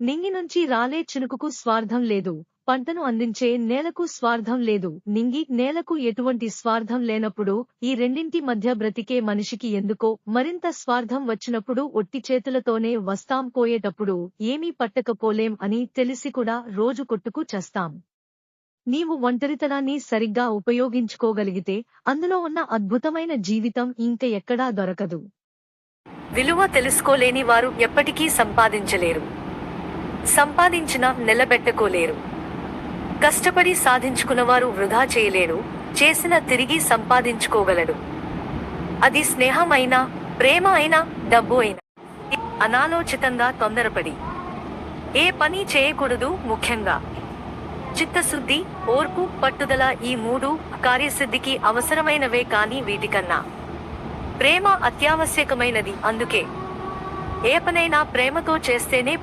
నింగి నుంచి రాలే చినుకుకు స్వార్థం లేదు. పంటను అందించే నేలకు స్వార్థం లేదు. నింగి నేలకు ఎటువంటి స్వార్థం లేనప్పుడు ఈ రెండింటి మధ్య బ్రతికే మనిషికి ఎందుకో మరింత స్వార్థం వచ్చినప్పుడు ఒట్టి చేతులతోనే వస్తాం పోయేటప్పుడు ఏమీ పట్టకపోలేం అని తెలిసి కూడా రోజు కొట్టుకు చస్తాం. నీవు ఒంటరితనాన్ని సరిగ్గా ఉపయోగించుకోగలిగితే అందులో ఉన్న అద్భుతమైన జీవితం ఇంక ఎక్కడా దొరకదు. విలువ తెలుసుకోలేని వారు ఎప్పటికీ సంపాదించలేరు. సంపాదించినా నిలబెట్టుకోలేరు. కష్టపడి సాధించుకున్నవారు వృధా చేయలేరు చేసిన తిరిగి సంపాదించుకోగలడు. అది స్నేహం అయినా ప్రేమ అయినా డబ్బు అయినా. అనాలోచితంగా తొందరపడి. ఏ పని చేయకూడదు ముఖ్యంగా. చిత్తశుద్ధి ఓర్పు పట్టుదల ఈ మూడు కార్యసిద్ధికి అవసరమైనవే కాని వీటికన్నా. ప్రేమ అత్యావశ్యకమైనది అందుకే. ఏ పనైనా ప్రేమతో చేస్తేనే